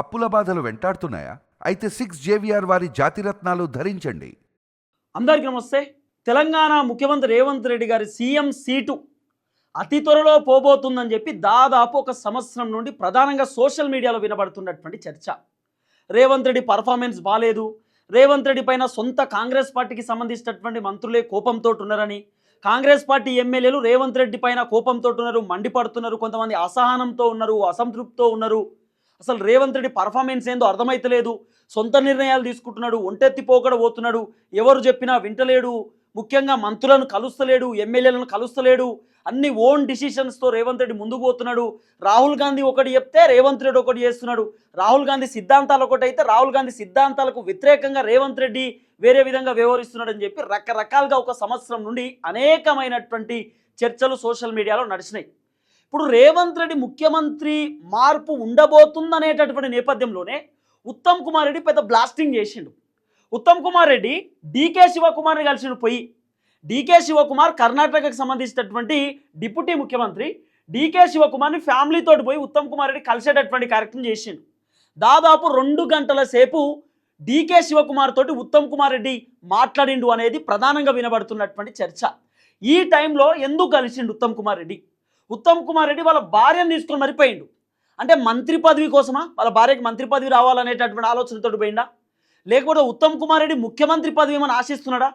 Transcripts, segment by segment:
అప్పుల బాధలు వెంటాడుతున్నాయా? అయితే సిక్స్ జేవిఆర్ వారి జాతిరత్నాలు ధరించండి. అందరికీ నమస్తే. తెలంగాణ ముఖ్యమంత్రి రేవంత్ రెడ్డి గారి సీఎం సీటు అతి త్వరలో పోబోతుందని చెప్పి దాదాపు ఒక సంవత్సరం నుండి ప్రధానంగా సోషల్ మీడియాలో వినబడుతున్నటువంటి చర్చ. రేవంత్ రెడ్డి పర్ఫార్మెన్స్ బాగాలేదు రేవంత్ రెడ్డి పైన సొంత కాంగ్రెస్ పార్టీకి సంబంధించినటువంటి మంత్రులే కోపంతో ఉన్నారని కాంగ్రెస్ పార్టీ ఎమ్మెల్యేలు రేవంత్ రెడ్డి పైన కోపంతో ఉన్నారు మండిపడుతున్నారు కొంతమంది అసహనంతో ఉన్నారు అసంతృప్తితో ఉన్నారు. అసలు రేవంత్ రెడ్డి పర్ఫార్మెన్స్ ఏందో అర్థమైతలేదు. సొంత నిర్ణయాలు తీసుకుంటున్నాడు ఒంటెత్తిపోకడ పోతున్నాడు. ఎవరు చెప్పినా వింటలేడు. ముఖ్యంగా మంత్రులను కలుస్తలేడు ఎమ్మెల్యేలను కలుస్తలేడు. అన్ని ఓన్ డిసిషన్స్తో రేవంత్ రెడ్డి ముందుకు పోతున్నాడు. రాహుల్ గాంధీ ఒకటి చెప్తే రేవంత్ రెడ్డి ఒకటి చేస్తున్నాడు. రాహుల్ గాంధీ సిద్ధాంతాలు ఒకటి అయితే రాహుల్ గాంధీ సిద్ధాంతాలకు వ్యతిరేకంగా రేవంత్ రెడ్డి వేరే విధంగా వ్యవహరిస్తున్నాడు అని చెప్పి రకరకాలుగా ఒక సంవత్సరం నుండి అనేకమైనటువంటి చర్చలు సోషల్ మీడియాలో నడిచినాయి. ఇప్పుడు రేవంత్ రెడ్డి ముఖ్యమంత్రి మార్పు ఉండబోతుందనేటటువంటి నేపథ్యంలోనే ఉత్తమ్ కుమార్ రెడ్డి పెద్ద బ్లాస్టింగ్ చేసిండు. ఉత్తమ్ కుమార్ రెడ్డి డీకే శివకుమార్ని కలిసిండు పోయి. డీకే శివకుమార్ కర్ణాటకకు సంబంధించినటువంటి డిప్యూటీ ముఖ్యమంత్రి. డీకే శివకుమార్ని ఫ్యామిలీతో పోయి ఉత్తమ్ కుమార్ రెడ్డి కలిసేటటువంటి కార్యక్రమం చేసిండు. దాదాపు రెండు గంటల సేపు డీకే శివకుమార్ తోటి ఉత్తమ్ కుమార్ రెడ్డి మాట్లాడిండు అనేది ప్రధానంగా వినబడుతున్నటువంటి చర్చ. ఈ టైంలో ఎందుకు కలిసిండు ఉత్తమ్ కుమార్ రెడ్డి? ఉత్తమ్ కుమార్ రెడ్డి వాళ్ళ భార్యను తీసుకొని మరిపోయిండు. అంటే మంత్రి పదవి కోసమా? వాళ్ళ భార్యకి మంత్రి పదవి రావాలనేటటువంటి ఆలోచనతో పోయిండా? లేకపోతే ఉత్తమ్ కుమార్ రెడ్డి ముఖ్యమంత్రి పదవి ఏమని ఆశిస్తున్నాడా?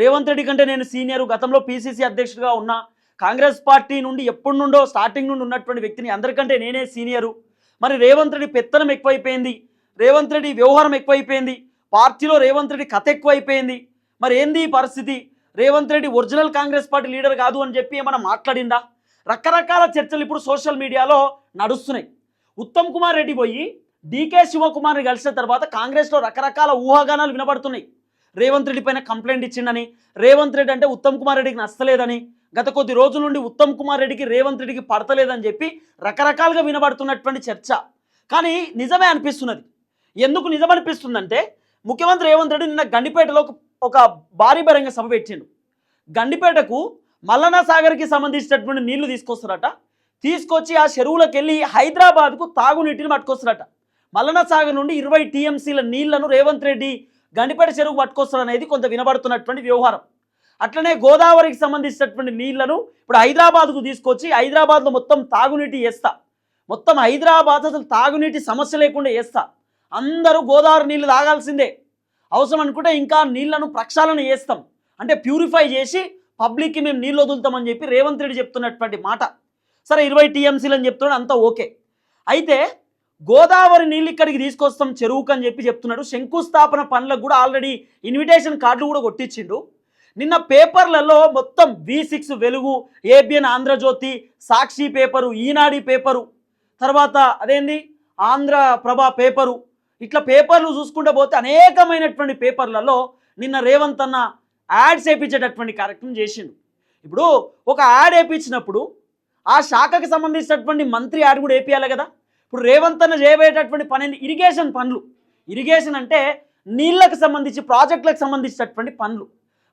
రేవంత్ రెడ్డి కంటే నేను సీనియర్ గతంలో పీసీసీ అధ్యక్షుడిగా ఉన్నా కాంగ్రెస్ పార్టీ నుండి ఎప్పటి నుండో స్టార్టింగ్ నుండి ఉన్నటువంటి వ్యక్తిని అందరికంటే నేనే సీనియరు. మరి రేవంత్ రెడ్డి పెత్తనం ఎక్కువైపోయింది. రేవంత్ రెడ్డి వ్యవహారం ఎక్కువైపోయింది. పార్టీలో రేవంత్ రెడ్డి కథ ఎక్కువైపోయింది. మరి ఏంది ఈ పరిస్థితి? Revanth Reddy original Congress party leader కాదు అని చెప్పి ఏమైనా మాట్లాడిందా? రకరకాల చర్చలు ఇప్పుడు సోషల్ మీడియాలో నడుస్తున్నాయి. ఉత్తమ్ కుమార్ రెడ్డి పోయి డీకే శివకుమార్ని కలిసిన తర్వాత కాంగ్రెస్లో రకరకాల ఊహాగానాలు వినబడుతున్నాయి. రేవంత్ రెడ్డి పైన కంప్లైంట్ ఇచ్చిండని రేవంత్ రెడ్డి అంటే ఉత్తమ్ కుమార్ రెడ్డికి నచ్చలేదని గత కొద్ది రోజుల నుండి ఉత్తమ్ కుమార్ రెడ్డికి రేవంత్ రెడ్డికి పడతలేదని చెప్పి రకరకాలుగా వినబడుతున్నటువంటి చర్చ. కానీ నిజమే అనిపిస్తున్నది. ఎందుకు నిజం అనిపిస్తుందంటే ముఖ్యమంత్రి రేవంత్ రెడ్డి నిన్న గండిపేటలో ఒక- ఒక భారీ బహిరంగ సభ పెట్టిండు. గండిపేటకు మల్లన్న సాగర్కి సంబంధించినటువంటి నీళ్ళు తీసుకొస్తారట. తీసుకొచ్చి ఆ చెరువులకు వెళ్ళి హైదరాబాద్కు తాగునీటిని పట్టుకొస్తారట. మల్లన్న సాగర్ నుండి ఇరవై టీఎంసీల నీళ్ళను రేవంత్ రెడ్డి గండిపేట చెరువు పట్టుకొస్తారనేది కొంత వినబడుతున్నటువంటి వ్యవహారం. అట్లనే గోదావరికి సంబంధించినటువంటి నీళ్ళను ఇప్పుడు హైదరాబాద్కు తీసుకొచ్చి హైదరాబాద్లో మొత్తం తాగునీటి వేస్తా మొత్తం హైదరాబాద్ అసలు తాగునీటి సమస్య లేకుండా వేస్తా అందరూ గోదావరి నీళ్ళు తాగాల్సిందే. అవసరం అనుకుంటే ఇంకా నీళ్ళను ప్రక్షాళన చేస్తాం. అంటే ప్యూరిఫై చేసి పబ్లిక్కి మేము నీళ్ళు వదులుతామని చెప్పి రేవంత్ రెడ్డి చెప్తున్నటువంటి మాట. సరే ఇరవై టీఎంసీలు అని చెప్తున్నాడు అంతా ఓకే. అయితే గోదావరి నీళ్ళు ఇక్కడికి తీసుకొస్తాం చెరువుకు అని చెప్పి చెప్తున్నాడు. శంకుస్థాపన పనులకు కూడా ఆల్రెడీ ఇన్విటేషన్ కార్డులు కూడా కొట్టించిండు. నిన్న పేపర్లలో మొత్తం V six Velugu ABN Andhra Jyothi Sakshi paper Eenadu paper తర్వాత అదేంది ఆంధ్ర ప్రభా పేపరు. ఇట్లా పేపర్లు చూసుకుంటే పోతే అనేకమైనటువంటి పేపర్లలో నిన్న రేవంత్ అన్న యాడ్స్ వేయించేటటువంటి కార్యక్రమం చేసిండు. ఇప్పుడు ఒక యాడ్ వేయించినప్పుడు ఆ శాఖకు సంబంధించినటువంటి మంత్రి యాడ్ కూడా వేపియాలి కదా. ఇప్పుడు రేవంత్ అన్న చేయబోయేటటువంటి పని ఇరిగేషన్ పనులు. ఇరిగేషన్ అంటే నీళ్ళకు సంబంధించి ప్రాజెక్టులకు సంబంధించినటువంటి పనులు.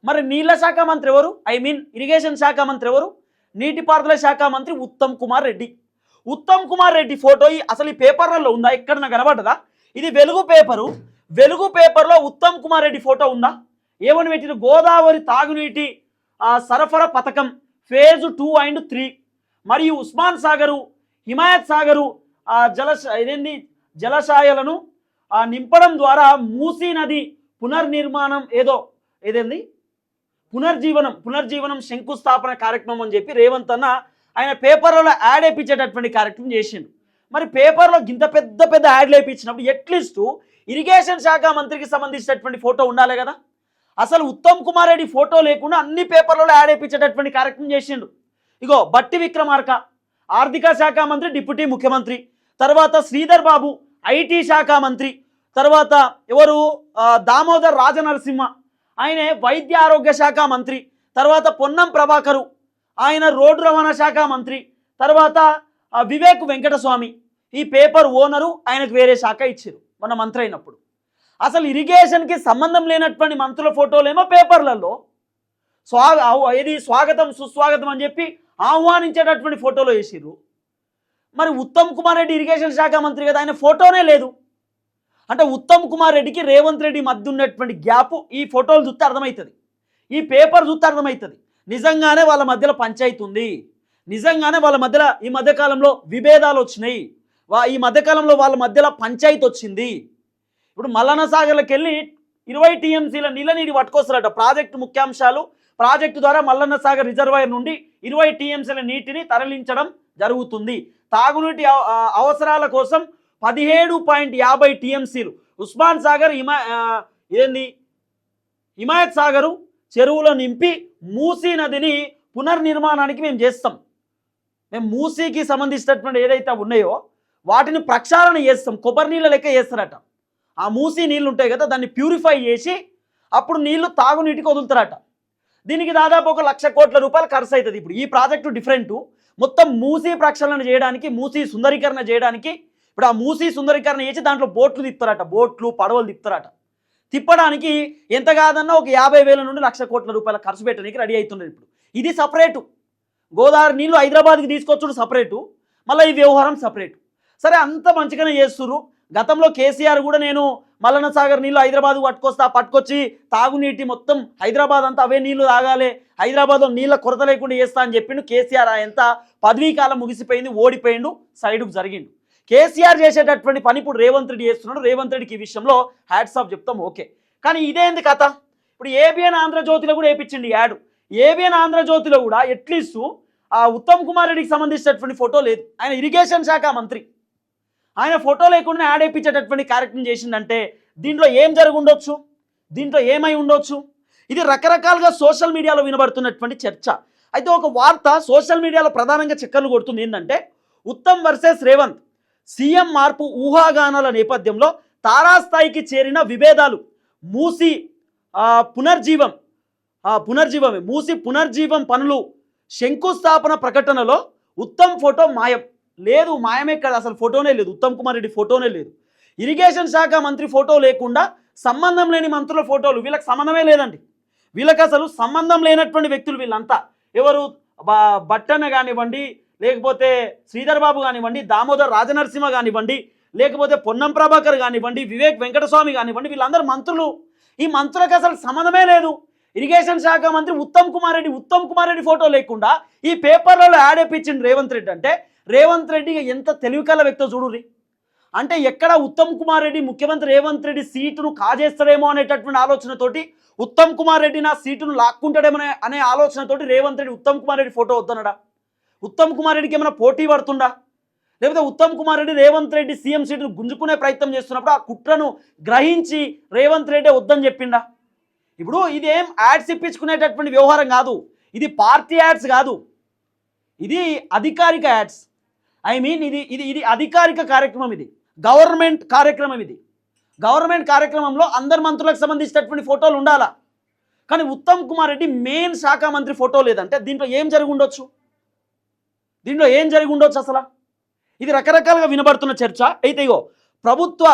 మరి నీళ్ళ శాఖ మంత్రి ఎవరు? ఐ మీన్ ఇరిగేషన్ శాఖ మంత్రి ఎవరు? నీటిపారుదల శాఖ మంత్రి ఉత్తమ్ కుమార్ రెడ్డి. ఉత్తమ్ కుమార్ రెడ్డి ఫోటో ఈ- అసలు ఈ పేపర్లలో ఉందా? ఎక్కడ నాకు ఇది వెలుగు పేపరు. వెలుగు పేపర్లో ఉత్తమ్ కుమార్ రెడ్డి ఫోటో ఉందా? ఏమని పెట్టిన గోదావరి తాగునీటి ఆ, సరఫరా పథకం ఫేజ్ టూ అండ్ త్రీ. మరియు ఉస్మాన్ సాగరు హిమాయత్ సాగరు జలశ ఇదేంది? జలాశయాలను నింపడం ద్వారా మూసీ నది పునర్నిర్మాణం ఏదో ఏదేంది? పునర్జీవనం పునర్జీవనం శంకుస్థాపన కార్యక్రమం అని చెప్పి రేవంత్ అన్న ఆయన పేపర్లలో యాడ్ వేయించేటటువంటి కార్యక్రమం చేసిండు. మరి పేపర్లో ఇంత పెద్ద పెద్ద యాడ్లు వేయించినప్పుడు ఎట్లీస్ట్ ఇరిగేషన్ శాఖ మంత్రికి సంబంధించినటువంటి ఫోటో ఉండాలి కదా? అసలు ఉత్తమ్ కుమార్ రెడ్డి ఫోటో లేకుండా అన్ని పేపర్లలో యాడ్ వేయించేటటువంటి కార్యక్రమం చేసిండు. ఇగో బట్టి విక్రమార్క ఆర్థిక శాఖ మంత్రి డిప్యూటీ ముఖ్యమంత్రి తర్వాత శ్రీధర్ బాబు ఐటీ శాఖ మంత్రి తర్వాత ఎవరు? దామోదర్ రాజనరసింహ ఆయనే వైద్య ఆరోగ్య శాఖ మంత్రి తర్వాత పొన్నం ప్రభాకరు ఆయన రోడ్డు రవాణా శాఖ మంత్రి తర్వాత వివేక్ వెంకటస్వామి. ఈ పేపర్ ఓనరు ఆయనకు వేరే శాఖ ఇచ్చారు మన మంత్రి అయినప్పుడు. అసలు ఇరిగేషన్కి సంబంధం లేనటువంటి మంత్రుల ఫోటోలేమో పేపర్లలో. స్వాగ ఏది స్వాగతం సుస్వాగతం అని చెప్పి ఆహ్వానించేటటువంటి ఫోటోలు వేసిర్రు. మరి ఉత్తమ్ కుమార్ రెడ్డి ఇరిగేషన్ శాఖ మంత్రి కదా ఆయన ఫోటోనే లేదు. అంటే ఉత్తమ్ కుమార్ రెడ్డికి రేవంత్ రెడ్డి మధ్య ఉన్నటువంటి గ్యాప్ ఈ ఫోటోలు చూస్తే అర్థమవుతుంది. ఈ పేపర్ చూస్తే అర్థమవుతుంది. నిజంగానే వాళ్ళ మధ్యలో పంచాయతీ ఉంది. నిజంగానే వాళ్ళ మధ్యలో ఈ మధ్యకాలంలో విభేదాలు వచ్చినాయి. వా ఈ మధ్యకాలంలో వాళ్ళ మధ్యలో పంచాయతీ వచ్చింది. ఇప్పుడు మల్లన్న సాగర్లకు వెళ్ళి ఇరవై టీఎంసీల నీళ్ళ పట్టుకొస్తారట ప్రాజెక్టు ముఖ్యాంశాలు. ప్రాజెక్టు ద్వారా మల్లన్న సాగర్ రిజర్వాయర్ నుండి ఇరవై టీఎంసీల నీటిని తరలించడం జరుగుతుంది. తాగునీటి అవసరాల కోసం పదిహేడు పాయింట్ యాభై టీఎంసీలు. ఉస్మాన్ సాగర్ హిమా ఏంది? హిమాయత్ సాగరు చెరువులో నింపి మూసీ నదిని పునర్నిర్మాణానికి మేము చేస్తాం. మేము మూసీకి సంబంధించినటువంటి ఏదైతే ఉన్నాయో వాటిని ప్రక్షాళన చేస్తాం. కొబ్బరి నీళ్ళ లెక్క చేస్తారట. ఆ మూసీ నీళ్ళు ఉంటాయి కదా దాన్ని ప్యూరిఫై చేసి అప్పుడు నీళ్ళు తాగునీటికి వదులుతారట. దీనికి దాదాపు ఒక లక్ష కోట్ల రూపాయలు ఖర్చు అవుతుంది ఇప్పుడు. ఈ ప్రాజెక్టు డిఫరెంట్. మొత్తం మూసీ ప్రక్షాళన చేయడానికి మూసీ సుందరీకరణ చేయడానికి ఇప్పుడు ఆ మూసీ సుందరీకరణ చేసి దాంట్లో బోట్లు తిప్పుతారట. బోట్లు పడవలు తిప్పుతారట. తిప్పడానికి ఎంత కాదన్నా ఒక యాభై వేల నుండి లక్ష కోట్ల రూపాయల ఖర్చు పెట్టడానికి రెడీ అవుతున్నారు ఇప్పుడు. ఇది సపరేటు. గోదావరి నీళ్ళు హైదరాబాద్కి తీసుకొచ్చుడు సపరేటు. మళ్ళీ ఈ వ్యవహారం సపరేటు. సరే అంత మంచిగానే చేస్తున్నారు గతంలో కేసీఆర్ కూడా నేను మల్లన్న సాగర్ నీళ్ళు హైదరాబాద్ పట్టుకొస్తా పట్టుకొచ్చి తాగునీటి మొత్తం హైదరాబాద్ అంతా అవే నీళ్ళు తాగాలి హైదరాబాద్లో నీళ్ళ కొరత లేకుండా చేస్తా అని చెప్పిండు. కేసీఆర్ ఎంత పదవీ కాలం ముగిసిపోయింది ఓడిపోయిండు సైడుకు జరిగిండు. కేసీఆర్ చేసేటటువంటి పని ఇప్పుడు రేవంత్ రెడ్డి చేస్తున్నాడు. రేవంత్ రెడ్డికి ఈ విషయంలో హ్యాట్స్ ఆఫ్ చెప్తాం ఓకే. కానీ ఇదేంది కథ? ఇప్పుడు ఏబిఎన్ ఆంధ్రజ్యోతిలో కూడా వేయించిండి యాడ్. ఏబిఎన్ ఆంధ్రజ్యోతిలో కూడా అట్లీస్ట్ ఆ ఉత్తమ్ కుమార్ రెడ్డికి సంబంధించినటువంటి ఫోటో లేదు. ఆయన ఇరిగేషన్ శాఖ మంత్రి. ఆయన ఫోటో లేకుండా యాడ్ వేయించేటటువంటి కార్యక్రమం చేసిందంటే దీంట్లో ఏం జరిగి ఉండొచ్చు దీంట్లో ఏమై ఉండొచ్చు? ఇది రకరకాలుగా సోషల్ మీడియాలో వినబడుతున్నటువంటి చర్చ. అయితే ఒక వార్త సోషల్ మీడియాలో ప్రధానంగా చక్కర్లు కొడుతుంది ఏంటంటే ఉత్తమ్ వర్సెస్ రేవంత్ సీఎం మార్పు ఊహాగానాల నేపథ్యంలో తారాస్థాయికి చేరిన విభేదాలు మూసి పునర్జీవం పునర్జీవమే మూసి పునర్జీవం పనులు శంకుస్థాపన ప్రకటనలో ఉత్తమ్ ఫోటో మాయం. లేదు మాయమే కాదు అసలు ఫోటోనే లేదు. ఉత్తమ్ కుమార్ రెడ్డి ఫోటోనే లేదు. ఇరిగేషన్ శాఖ మంత్రి ఫోటో లేకుండా సంబంధం లేని మంత్రుల ఫోటోలు వీళ్ళకి సంబంధమే లేదండి. వీళ్ళకి అసలు సంబంధం లేనటువంటి వ్యక్తులు వీళ్ళంతా. ఎవరు బ- బట్టన్న కానివ్వండి లేకపోతే శ్రీధర్ బాబు కానివ్వండి దామోదర్ రాజనరసింహ కానివ్వండి లేకపోతే పొన్నం ప్రభాకర్ కానివ్వండి వివేక్ వెంకటస్వామి కానివ్వండి వీళ్ళందరూ మంత్రులు. ఈ మంత్రులకు అసలు సంబంధమే లేదు. ఇరిగేషన్ శాఖ మంత్రి ఉత్తమ్ కుమార్ రెడ్డి ఉత్తమ్ కుమార్ రెడ్డి ఫోటో లేకుండా ఈ పేపర్లలో యాడ్ వేయించింది రేవంత్ రెడ్డి అంటే రేవంత్ రెడ్డి ఎంత తెలివికల వ్యక్తో చూడుర్రి? అంటే ఎక్కడ ఉత్తమ్ కుమార్ రెడ్డి ముఖ్యమంత్రి రేవంత్ రెడ్డి సీటును కాజేస్తాడేమో అనేటటువంటి ఆలోచనతోటి ఉత్తమ్ కుమార్ రెడ్డి నా సీటును లాక్కుంటాడేమో అనే- ఆలోచనతోటి రేవంత్ రెడ్డి ఉత్తమ్ కుమార్ రెడ్డి ఫోటో వద్దనడా ఉత్తమ్ కుమార్ రెడ్డికి ఏమైనా పోటీ పడుతుండా లేకపోతే ఉత్తమ్ కుమార్ రెడ్డి రేవంత్ రెడ్డి సీఎం సీటును గుంజుకునే ప్రయత్నం చేస్తున్నప్పుడు ఆ కుట్రను గ్రహించి రేవంత్ రెడ్డి వద్దని చెప్పిండా? ఇప్పుడు ఇది ఏం యాడ్స్ ఇప్పించుకునేటటువంటి వ్యవహారం కాదు. ఇది పార్టీ యాడ్స్ కాదు. ఇది అధికారిక యాడ్స్. ఐ మీన్ ఇది ఇది ఇది అధికారిక కార్యక్రమం ఇది. గవర్నమెంట్ కార్యక్రమం ఇది. గవర్నమెంట్ కార్యక్రమంలో అందరు మంత్రులకు సంబంధించినటువంటి ఫోటోలు ఉండాలా? కానీ ఉత్తమ్ కుమార్ రెడ్డి మెయిన్ శాఖ మంత్రి ఫోటో లేదంటే దీంట్లో ఏం జరిగి ఉండొచ్చు? దీంట్లో ఏం జరిగి ఉండొచ్చు అసలు? ఇది రకరకాలుగా వినబడుతున్న చర్చ. అయితే ఇగో ప్రభుత్వ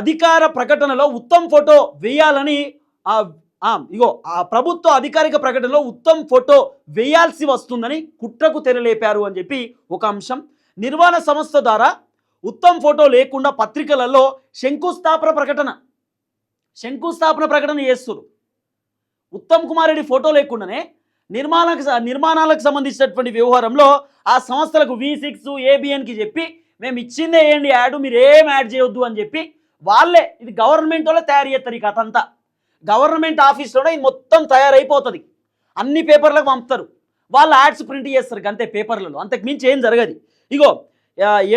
అధికార ప్రకటనలో ఉత్తమ్ ఫోటో వేయాలని ఇగో ఆ ప్రభుత్వ అధికారిక ప్రకటనలో ఉత్తమ్ ఫోటో వేయాల్సి వస్తుందని కుట్రకు తెరలేపారు అని చెప్పి ఒక అంశం. నిర్మాణ సంస్థ ద్వారా ఉత్తమ్ ఫోటో లేకుండా పత్రికలలో శంకుస్థాపన ప్రకటన. శంకుస్థాపన ప్రకటన చేస్తారు ఉత్తమ్ కుమార్ రెడ్డి ఫోటో లేకుండానే నిర్మాణాలకు నిర్మాణాలకు సంబంధించినటువంటి వ్యవహారంలో ఆ సంస్థలకు వి సిక్స్ ఏబిఎన్కి చెప్పి మేము ఇచ్చిందే ఏంటి యాడ్ మీరు ఏం యాడ్ చేయొద్దు అని చెప్పి వాళ్ళే ఇది గవర్నమెంట్ వాళ్ళే తయారు చేస్తారు ఈ కథ అంతా. గవర్నమెంట్ ఆఫీస్లోనే ఇది మొత్తం తయారైపోతుంది. అన్ని పేపర్లకు పంపుతారు. వాళ్ళు యాడ్స్ ప్రింట్ చేస్తారు అంతే పేపర్లలో. అంతకు మించి ఏం జరగదు. ఇగో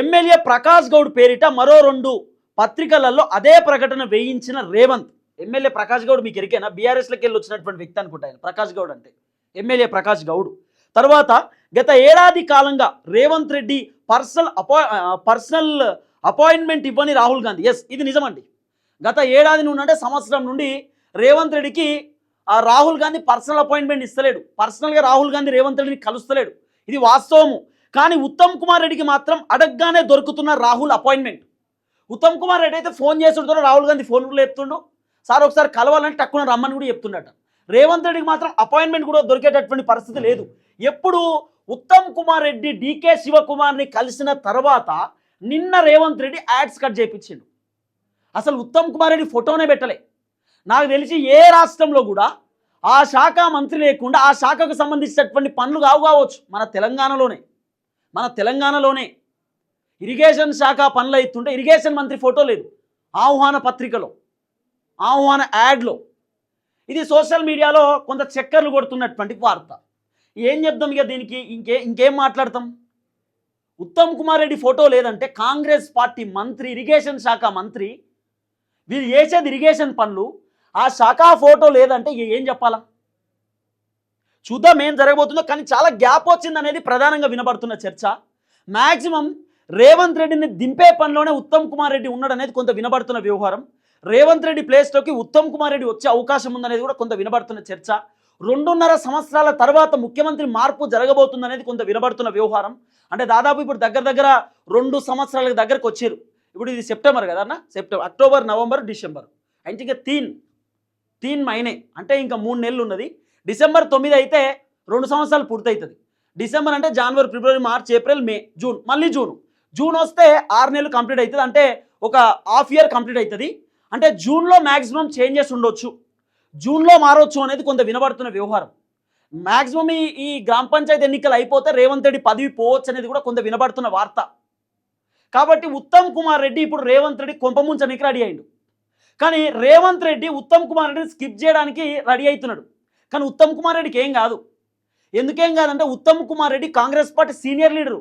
ఎమ్మెల్యే ప్రకాష్ గౌడ్ పేరిట మరో రెండు పత్రికలలో అదే ప్రకటన వేయించిన రేవంత్. ఎమ్మెల్యే ప్రకాష్ గౌడ్ మీకు ఎరికేనా? బీఆర్ఎస్లోకి వెళ్ళి వచ్చినటువంటి వ్యక్తి అనుకుంటా ఆయన. ప్రకాష్ గౌడ్ అంటే. ఎమ్మెల్యే ప్రకాష్ గౌడ్. తర్వాత గత ఏడాది కాలంగా రేవంత్ రెడ్డి పర్సనల్ అపా పర్సనల్ అపాయింట్మెంట్ ఇవ్వని రాహుల్ గాంధీ. ఎస్ ఇది నిజమండి. గత ఏడాది నుండి అంటే సంవత్సరం నుండి రేవంత్ రెడ్డికి ఆ రాహుల్ గాంధీ పర్సనల్ అపాయింట్మెంట్ ఇస్తలేడు. పర్సనల్గా రాహుల్ గాంధీ రేవంత్ రెడ్డిని కలుస్తలేడు. ఇది వాస్తవము. కానీ ఉత్తమ్ కుమార్ రెడ్డికి మాత్రం అడగ్గానే దొరుకుతున్న రాహుల్ అపాయింట్మెంట్. ఉత్తమ్ కుమార్ రెడ్డి అయితే ఫోన్ చేస్తుంటారో రాహుల్ గాంధీ ఫోన్ కూడా చెప్తుండు సార్ ఒకసారి కలవాలంటే టక్కున రమ్మని కూడా చెప్తుండట. రేవంత్ రెడ్డికి మాత్రం అపాయింట్మెంట్ కూడా దొరికేటటువంటి పరిస్థితి లేదు. ఎప్పుడు ఉత్తమ్ కుమార్ రెడ్డి డికే శివకుమార్ని కలిసిన తర్వాత నిన్న రేవంత్ రెడ్డి యాడ్స్ కట్ చేయించిండు. అసలు ఉత్తమ్ కుమార్ రెడ్డి ఫోటోనే పెట్టలే. నాకు తెలిసి ఏ రాష్ట్రంలో కూడా ఆ శాఖ మంత్రి లేకుండా ఆ శాఖకు సంబంధించినటువంటి పనులు కావు కావచ్చు. మన తెలంగాణలోనే. మన తెలంగాణలోనే. ఇరిగేషన్ శాఖ పనులు అవుతుంటే ఇరిగేషన్ మంత్రి ఫోటో లేదు. ఆహ్వాన పత్రికలో. ఆహ్వాన యాడ్లో. ఇది సోషల్ మీడియాలో కొంత చక్కర్లు కొడుతున్నటువంటి వార్త. ఏం చెప్దాం ఇక దీనికి? ఇంకే ఇంకేం మాట్లాడతాం? ఉత్తమ్ కుమార్ రెడ్డి ఫోటో లేదంటే కాంగ్రెస్ పార్టీ మంత్రి ఇరిగేషన్ శాఖ మంత్రి వీళ్ళు చేసేది ఇరిగేషన్ పనులు ఆ శాఖ ఫోటో లేదంటే ఏం చెప్పాలా? చూద్దాం ఏం జరగబోతుందో కానీ చాలా గ్యాప్ వచ్చింది అనేది ప్రధానంగా వినబడుతున్న చర్చ. మ్యాక్సిమం రేవంత్ రెడ్డిని దింపే పనిలోనే ఉత్తమ్ కుమార్ రెడ్డి ఉన్నాడు అనేది కొంత వినబడుతున్న వ్యవహారం. రేవంత్ రెడ్డి ప్లేస్లోకి ఉత్తమ్ కుమార్ రెడ్డి వచ్చే అవకాశం ఉందనేది కూడా కొంత వినబడుతున్న చర్చ. రెండున్నర సంవత్సరాల తర్వాత ముఖ్యమంత్రి మార్పు జరగబోతుంది అనేది కొంత వినబడుతున్న వ్యవహారం. అంటే దాదాపు ఇప్పుడు దగ్గర దగ్గర రెండు సంవత్సరాల దగ్గరకు వచ్చారు. ఇప్పుడు ఇది సెప్టెంబర్ కదా అన్న? September October November December. అంటే ఇంకా తీన్ తీన్ మైనే అంటే ఇంకా మూడు నెలలు ఉన్నది డిసెంబర్ తొమ్మిది అయితే రెండు సంవత్సరాలు పూర్తవుతుంది డిసెంబర్ అంటే జనవరి ఫిబ్రవరి మార్చ్ ఏప్రిల్ మే జూన్ మళ్ళీ జూన్. జూన్ వస్తే ఆరు నెలలు కంప్లీట్ అవుతుంది అంటే ఒక హాఫ్ ఇయర్ కంప్లీట్ అవుతుంది అంటే జూన్లో మ్యాక్సిమం చేంజెస్ ఉండొచ్చు. జూన్లో మారొచ్చు అనేది కొంత వినబడుతున్న వ్యవహారం. మ్యాక్సిమం ఈ ఈ గ్రామ పంచాయతీ ఎన్నికలు అయిపోతే రేవంత్ రెడ్డి పదవి పోవచ్చు అనేది కూడా కొంత వినబడుతున్న వార్త. కాబట్టి ఉత్తమ్ కుమార్ రెడ్డి ఇప్పుడు రేవంత్ రెడ్డి కొంపముంచనికి రెడీ అయ్యిండు కానీ రేవంత్ రెడ్డి ఉత్తమ్ కుమార్ రెడ్డిని స్కిప్ చేయడానికి రెడీ అవుతున్నాడు. కానీ ఉత్తమ్ కుమార్ రెడ్డికి ఏం కాదు. ఎందుకేం కాదంటే Uttam Kumar Reddy Congress party senior leader.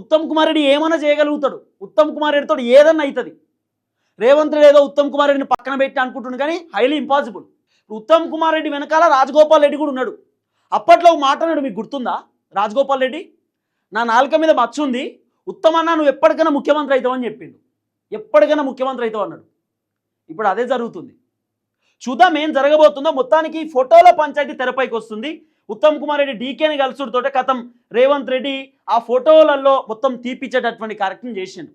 Uttam Kumar Reddy ఏమైనా చేయగలుగుతాడు? ఉత్తమ్ కుమార్ రెడ్డితో ఏదన్నా అవుతుంది. రేవంత్ రెడ్డి ఏదో ఉత్తమ్ కుమార్ రెడ్డిని పక్కన పెట్టి అనుకుంటున్నాడు కానీ హైలీ ఇంపాసిబుల్ ఉత్తమ్ కుమార్ రెడ్డి వెనకాల రాజగోపాల్ రెడ్డి కూడా ఉన్నాడు. అప్పట్లో ఒక మాట అన్నాడు మీకు గుర్తుందా? రాజగోపాల్ రెడ్డి నా నాలుక మీద మచ్చుంది ఉంది. ఉత్తమన్న నువ్వు ఎప్పటికైనా ముఖ్యమంత్రి అవుతావని చెప్పిండు. ఎప్పటికైనా ముఖ్యమంత్రి అవుతావు అన్నాడు. ఇప్పుడు అదే జరుగుతుంది. చూద్దాం ఏం జరగబోతుందో. మొత్తానికి ఈ ఫోటోల పంచాయతీ తెరపైకి వస్తుంది. ఉత్తమ్ కుమార్ రెడ్డి డీకేని కలుసుడుతోటే కథం. రేవంత్ రెడ్డి ఆ ఫోటోలలో మొత్తం తీపిచ్చేటటువంటి కార్యక్రమం చేసిండు.